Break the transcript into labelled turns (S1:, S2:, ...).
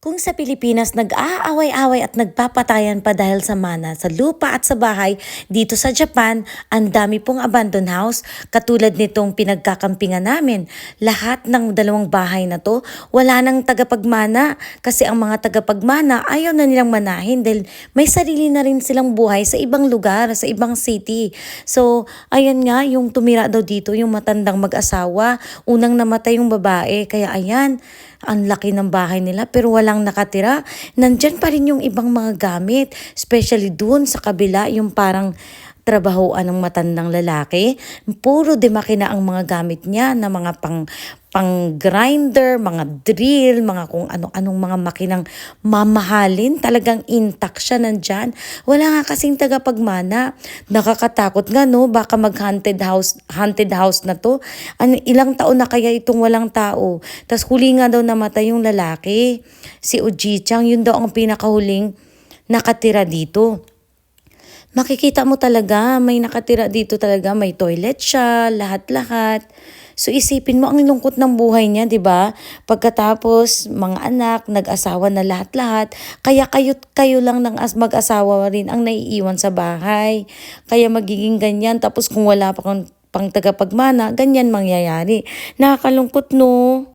S1: Kung sa Pilipinas nag-aaway-away at nagpapatayan pa dahil sa mana sa lupa at sa bahay, dito sa Japan, ang dami pong abandoned house. Katulad nitong pinagkakampingan namin. Lahat ng dalawang bahay na to, wala nang tagapagmana. Kasi ang mga tagapagmana ayaw na nilang manahin dahil may sarili na rin silang buhay sa ibang lugar, sa ibang city. So, ayan nga, yung tumira daw dito, yung matandang mag-asawa. Unang namatay yung babae. Kaya ayan, ang laki ng bahay nila pero walang nakatira. Nandyan pa rin yung ibang mga gamit. Especially dun sa kabila, yung parang trabahoan ng matandang lalaki. Puro demakina ang mga gamit niya na mga pang pang grinder, mga drill, mga kung ano-anong mga makinang mamahalin. Talagang intact siya nandyan. Wala nga kasing tagapagmana. Nakakatakot nga no, baka mag-haunted house, haunted house na to. Ano, ilang taon na kaya itong walang tao. Tapos huli nga daw namatay yung lalaki. Si Uji Chang, yun daw ang pinakahuling nakatira dito makikita mo talaga, may nakatira dito talaga, may toilet siya, lahat-lahat. So isipin mo ang lungkot ng buhay niya, 'di ba? Pagkatapos mga anak, nag-asawa na lahat-lahat, kaya kayo kayo lang ng as mag-asawa rin ang naiiwan sa bahay. Kaya magiging ganyan tapos kung wala pa kang pang tagapagmana, ganyan mangyayari. Nakakalungkot no.